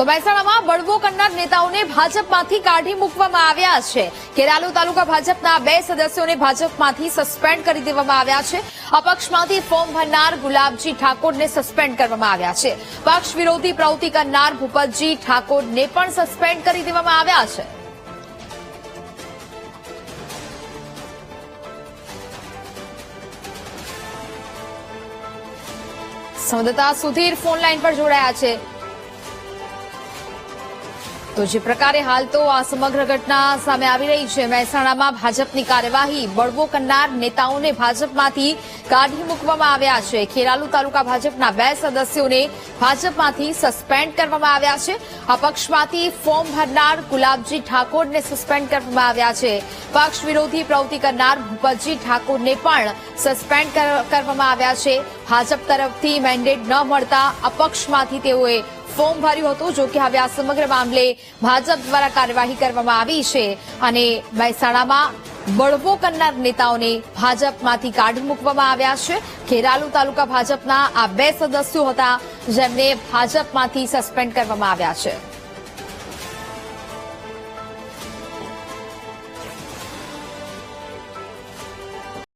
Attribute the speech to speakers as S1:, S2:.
S1: તો મહેસાણામાં બળવો કરનાર નેતાઓને ભાજપમાંથી કાઢી મૂકવામાં આવ્યા છે. કેરાલુ તાલુકા ભાજપના બે સદસ્યોને ભાજપમાંથી સસ્પેન્ડ કરી દેવામાં આવ્યા છે. અપક્ષમાંથી ફોર્મ ભરનાર ગુલાબજી ઠાકોરને સસ્પેન્ડ કરવામાં આવ્યા છે. પક્ષ વિરોધી પ્રવૃત્તિ કરનાર ભૂપતજી ઠાકોરને પણ સસ્પેન્ડ કરી દેવામાં આવ્યા છે. સંવાદદાતા સુધીર ફોન લાઈન પર જોડાયા છે. તો જે પ્રકારે હાલ તો આ સમગ્ર ઘટના સામે આવી રહી છે, મહેસાણામાં ભાજપની કાર્યવાહી, બળવો કરનાર નેતાઓને ભાજપમાંથી કાઢી મૂકવામાં આવ્યા છે. ખેરાલુ તાલુકા ભાજપના બે સદસ્યોને ભાજપમાંથી સસ્પેન્ડ કરવામાં આવ્યા છે. અપક્ષમાંથી ફોર્મ ભરનાર ગુલાબજી ઠાકોરને સસ્પેન્ડ કરવામાં આવ્યા છે. પક્ષ વિરોધી પ્રવૃત્તિ કરનાર ભૂપતજી ઠાકોરને પણ સસ્પેન્ડ કર- કરવામાં આવ્યા છે. ભાજપ તરફથી મેન્ડેટ ન મળતા અપક્ષમાંથી તેઓએ ફોર્મ ભર્યું હતું, જો હવે આ સમગ્ર મામલે ભાજપ દ્વારા કાર્યવાહી કરવામાં આવી છે અને મહેસાણામાં બળવો કરનાર નેતાઓને ભાજપમાંથી કાઢી મૂકવામાં આવ્યા છે. ખેરાલુ તાલુકા ભાજપના આ બે સદસ્યો હતા, જેમને ભાજપમાંથી સસ્પેન્ડ કરવામાં આવ્યા છે.